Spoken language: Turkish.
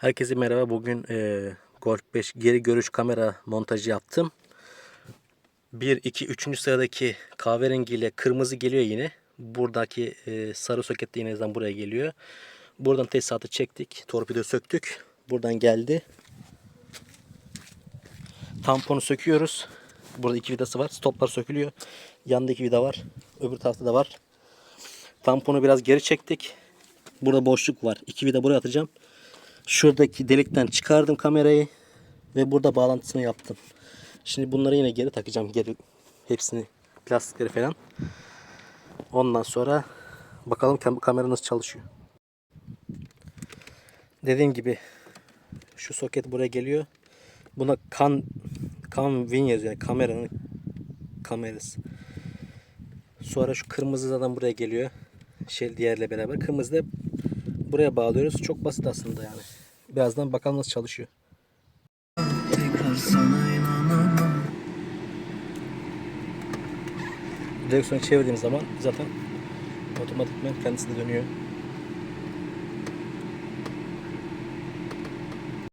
Herkese merhaba. Bugün e, Golf 5 geri görüş kamera montajı yaptım. 1, 2, 3. sıradaki kahverengi ile kırmızı geliyor yine. Buradaki e, sarı soket de yine buraya geliyor. Buradan tesisatı çektik. Torpido söktük. Buradan geldi. Tamponu söküyoruz. Burada iki vidası var. Stoplar sökülüyor. Yanında iki vida var. Öbür tarafta da var. Tamponu biraz geri çektik. Burada boşluk var. İki vida buraya atacağım. Şuradaki delikten çıkardım kamerayı ve burada bağlantısını yaptım. Şimdi bunları yine geri takacağım. Geri hepsini plastikleri falan. Ondan sonra bakalım kam- kamera nasıl çalışıyor. Dediğim gibi şu soket buraya geliyor. Buna kan kan win yazıyor. Yani kameranın kamerası. Sonra şu kırmızı zaten buraya geliyor. Şey diğerle beraber. Kırmızı da buraya bağlıyoruz. Çok basit aslında yani. Birazdan bakalım nasıl çalışıyor. Direksiyonu çevirdiğim zaman zaten otomatikman kendisi de dönüyor.